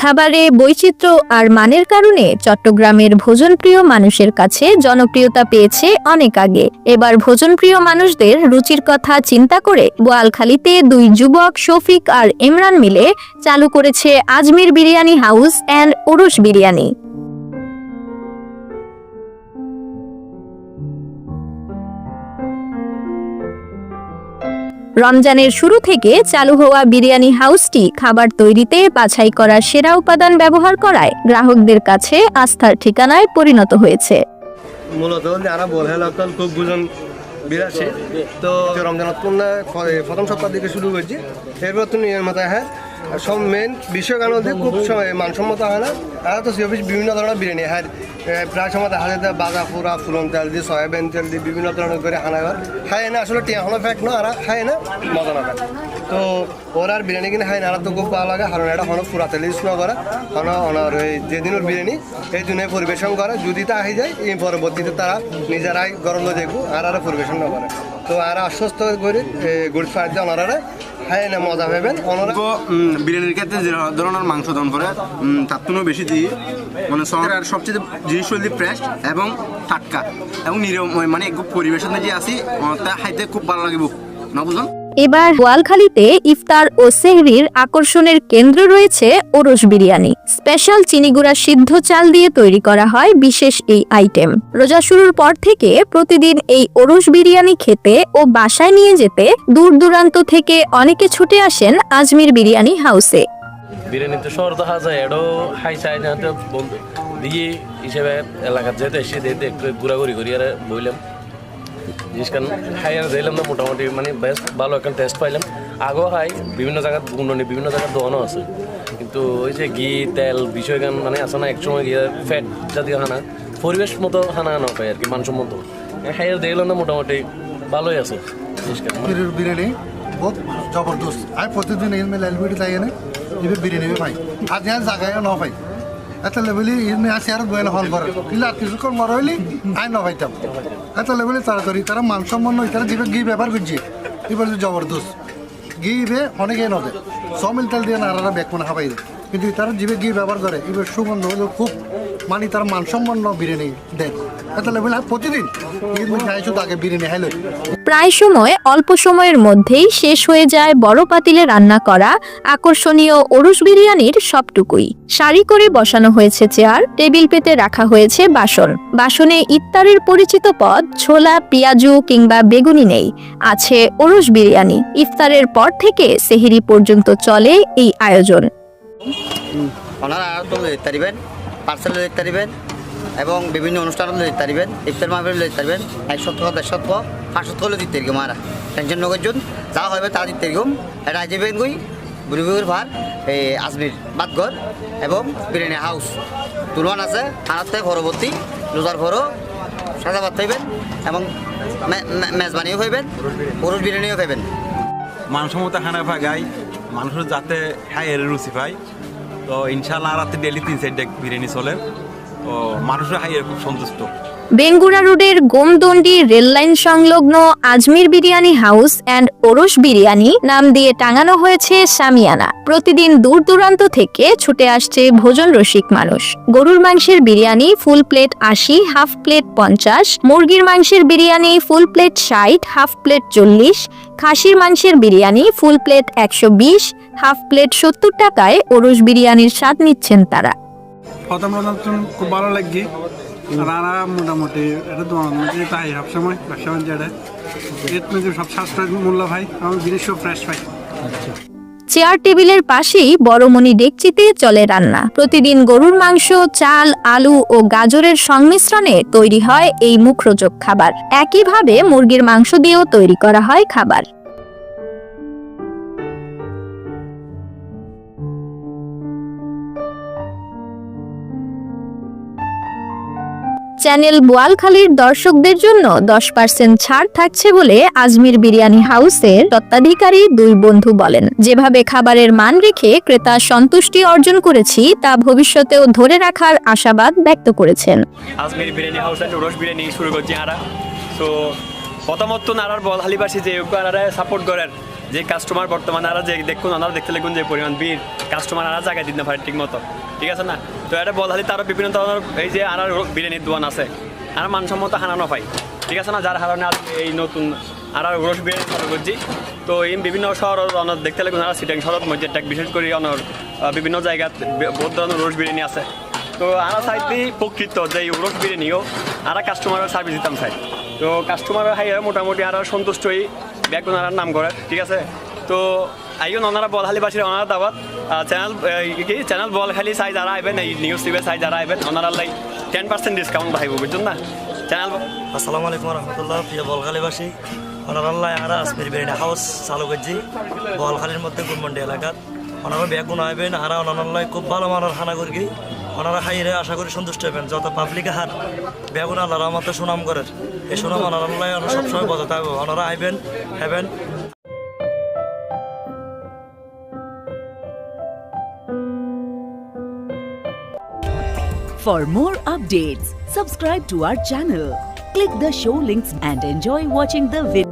খাবারে বৈচিত্র্য আর মানের কারণে চট্টগ্রামের ভোজনপ্রিয় মানুষের কাছে জনপ্রিয়তা পেয়েছে অনেক আগে। এবার ভোজনপ্রিয় মানুষদের রুচির কথা চিন্তা করে বোয়ালখালীতে দুই যুবক শফিক আর ইমরান মিলে চালু করেছে আজমির বিরিয়ানি হাউস অ্যান্ড ওরস বিরিয়ানি। রমজানের শুরু থেকে চালু হওয়া বিরিয়ানি হাউসটি খাবার তৈরিতে বাছাই করার সেরা উপাদান ব্যবহার করায় গ্রাহকদের কাছে আস্থার ঠিকানায় পরিণত হয়েছে। মূলত তো রমজান প্রথম সপ্তাহ থেকে শুরু করছি। এরপর তুমি মাথায় হ্যাঁ? সব মেন কারণ হচ্ছে খুব মানসম্মত হয় না। আর তো সেভাবে বিভিন্ন ধরনের বিরিয়ানি হ্যাঁ প্রায় সময় দেখা যায় বাজা পুরা ফুলন তেল দিয়ে, সয়াবিন তেল দিয়ে বিভিন্ন ধরনের করে হানা হয়। খায় না, আসলে টিয়া হলো ফ্যাক না আর খায় না, মজা না তো ওরা আর বিরিয়ানি কিনে খায় না তো খুব ভালো লাগে। কারণ এটা হলো পুরা তেল ইউজ না করে। হলো ওনার ওই যেদিনের বিরিয়ানি, এই দিনে পরিবেশন করে। যদি তা আহি যায়, এই পরবর্তীতে তারা নিজেরাই গরম দেখব, আর আর পরিবেশন না করে। তো আর আশ্বস্ত করে গুড ফ্রাইড ওনারা খায় না, মজা পাবেন বিরিয়ানির ক্ষেত্রে যে ধরনের মাংস দান করে তার তুলনায় বেশি দিই। মানে শহরের আর সবচেয়ে জিনিস হলি ফ্রেশ এবং টাটকা এবং নিরম মানে পরিবেশনে যে আসি তা খাইতে খুব ভালো লাগিব না বুঝলাম? এবার বোয়ালখালীতে ইফতার ও সেহরির আকর্ষণের কেন্দ্র রয়েছে ওরস বিরিয়ানি। স্পেশাল চিনিগুড়া সিদ্ধ চাল দিয়ে তৈরি করা হয় বিশেষ এই আইটেম। রোজা শুরুর পর থেকে প্রতিদিন এই ওরস বিরিয়ানি খেতে ও বাসায় নিয়ে যেতে দূর দূরান্ত থেকে অনেকে ছুটে আসেন আজমির বিরিয়ানি হাউসে। বিরিয়ানি তো শহর দেখা যায় এটাও হাই চাই না দিয়ে হিসেবে এলাকার যেতে এসে দিতে একটু ঘোরাঘুরি করি, আর বইলাম। জিনিস কারণ হাই আর দিলাম না, মোটামুটি মানে বেশ ভালো একটা টেস্ট পাইলাম। আগেও হাই, বিভিন্ন জায়গায় উন্নয়ন বিভিন্ন জায়গায় দোকানও আছে। কিন্তু ওই যে ঘি, তেল, বিষয় গান মানে আছে না, একসময় গিয়ে ফ্যাট জাতীয় খানা, পরিবেশ মতো খানা না পাই আর কি, মানসম্মত। হাই আর দিলাম না, মোটামুটি ভালোই আছে জিনিস কারণ। বিরিয়ানি বহুত জবরদস্ত। আমি প্রতিদিন এলমে লালবিটি যাই না, এবার বিরিয়ানি পাই। আজ জায়গায় ন পাই। এত লেভেলি এমনি আসি আর বইলে হল করে কিন্তু আর মর হইলি, আই ন পাইতাম এত লেভেলি তাড়াতাড়ি তারা মানসম্পন্ন তারা যেবে ঘি ব্যবহার করছে এবার যে জবরদস্ত ঘি বে অনেকে নদে। সমিল তেল দিয়ে নারারা ব্যাগ মনে দেয় কিন্তু তারা জিবে ঘি ব্যবহার করে এবার সুগন্ধ হলো খুব মানে তারা মানসম্পন্ন বিরিয়ানি দেয় এত লেভেল প্রতিদিন ঈদ মধ্যে আইসো বিরিয়ানি হাইলো প্রায় সময় অল্প সময়ের মধ্যেই শেষ হয়ে যায় বড় পাতিলে রান্না করা আকর্ষণীয় ওরস বিরিয়ানির সবটুকুই। সারি করে বসানো হয়েছে চেয়ার, টেবিল পেতে রাখা হয়েছে বাসন। বাসনে ইত্তারের পরিচিত পদ, ছোলা, পেঁয়াজু কিংবা বেগুনি নেই। আছে ওরস বিরিয়ানি। ইফতারের পর থেকে সেহেরি পর্যন্ত চলে এই আয়োজন। পার্সেল এবং বিভিন্ন অনুষ্ঠানও লইতে পারিবেন, ইফতার মাহফিল লইতে পারিবেন, এক সপ্তাহ, দেড় সপ্তাহ, পাঁচ সপ্তাহ হলে দিতে পারি মারা। টেনশন নগরজন, যা হবে তা দিতে পারি এটা আইজিবেন গই বুড়িবুড়ির ভার এই আজমির বাদঘর এবং বিরিয়ানি হাউস। তুলন আছে আনাতে পরবর্তী রোজার পরও সাজাবাদ পাইবেন এবং মেজবানিও পাইবেন পুরুষ বিরিয়ানিও পাইবেন মানসম্মত খানা পাগাই মানুষের যাতে খায় এর রুচি পায় তো ইনশাল্লাহ রাতে ডেলি তিন চারটে বিরিয়ানি চলে। মানুষের খুব সন্তুষ্ট। বেঙ্গুরা রোডের গোমদন্ডি রেললাইন সংলগ্ন আজমির বিরিয়ানি হাউস অ্যান্ড ওরস বিরিয়ানি নাম দিয়ে টাঙানো হয়েছে সামিয়ানা। প্রতিদিন দূর দূরান্ত থেকে ছুটে আসছে ভোজন রসিক মানুষ। গরুর মাংসের বিরিয়ানি ফুল প্লেট আশি, হাফ প্লেট পঞ্চাশ, মুরগির মাংসের বিরিয়ানি ফুল প্লেট ষাট, হাফ প্লেট চল্লিশ, খাসির মাংসের বিরিয়ানি ফুল প্লেট একশো বিশ, হাফ প্লেট সত্তর টাকায় ওরস বিরিয়ানির স্বাদ নিচ্ছেন তারা। প্রথম প্রথম খুব ভালো লাগছে। রানা মোটামুটি এটা তো আমাদের তাই সবসময়, ব্যবসা বাণিজ্য সব সাশ্রয় মূল্য ভাই, আমার জিনিস সব ফ্রেশ পাই চেয়ার টেবিলের পাশেই বড়মণি ডেকচিতে চলে রান্না। প্রতিদিন গরুর মাংস, চাল, আলু ও গাজরের সংমিশ্রণে তৈরি হয় এই মুখরোচক খাবার। একইভাবে মুরগির মাংস দিয়েও তৈরি করা হয় খাবার। চ্যানেল বোয়ালখালীর দর্শকদের জন্য দশ পার্সেন্ট ছাড় থাকছে বলে আজমির বিরিয়ানি হাউসের তত্ত্বাধিকারী দুই বন্ধু বলেন, যেভাবে খাবারের মান রেখে ক্রেতা সন্তুষ্টি অর্জন করেছি, তা ভবিষ্যতেও ধরে রাখার আশাবাদ ব্যক্ত করেছেন। তো প্রথমত নারার বল হালিবাসী যে সাপোর্ট করেন যে কাস্টমার বর্তমানে আরা যে দেখুন ওনারা দেখতে লাগুন যে পরিমাণ ভিড় কাস্টমার আরা জায়গায় দিতে পারে ঠিক মতো ঠিক আছে না? তো এটা বলহালি তারও বিভিন্ন ধরনের এই যে আনার বিরিয়ানির দোকান আছে, আর মানসম্মত হানানো পাই ঠিক আছে না? যার হারানে আজ এই নতুন আর রস বিরিয়ানি চালু করছি তো এই বিভিন্ন শহর অনেক দেখতে লাগুন আর, সিটাং শহর মধ্যে বিশেষ করে অনেক বিভিন্ন জায়গাত বহুত ধরনের রস বিরিয়ানি আছে। তো আরা চাইতে প্রকৃত যে এই রস বিরিয়ানিও আর কাস্টমারের সার্ভিস দিতাম চাই তো কাস্টমার হাই, মোটামুটি আর সন্তুষ্ট হয়ে ব্যাগ ওনার নাম করে, ঠিক আছে? তো আইন ওনারা বলহালিবাসীর ওনারা দাবাত চ্যানেল কি, চ্যানেল বল খালি চাই যারা আইবেন, এই নিউজ টিভি চাই যারা আইবেন ওনারা লাই টেন পার্সেন্ট ডিসকাউন্ট পাইব বুঝছেন না? চ্যানেল আসসালামু আলাইকুম রহমতুল্লাহ, প্রিয় বলখালীবাসী অনারাল্লাহ আমরা আসমির বেরিনা হাউস চালু করছি বলখালির মধ্যে গুলমন্ডি এলাকাত ওনারা বেগুন আইবেন, আর অনারাল্লাহ খুব ভালো মানের হানা করি ওনারা হাইরে আশা করি সন্তুষ্ট হবেন যত পাবলিকে হার বেগুন আল্লাহ রহমতে সুনাম করেন এই সুনাম অনারাল্লাহ সবসময় বজাতে হবে ওনারা আইবেন হেবেন For more updates, subscribe to our channel, click the show links and enjoy watching the video.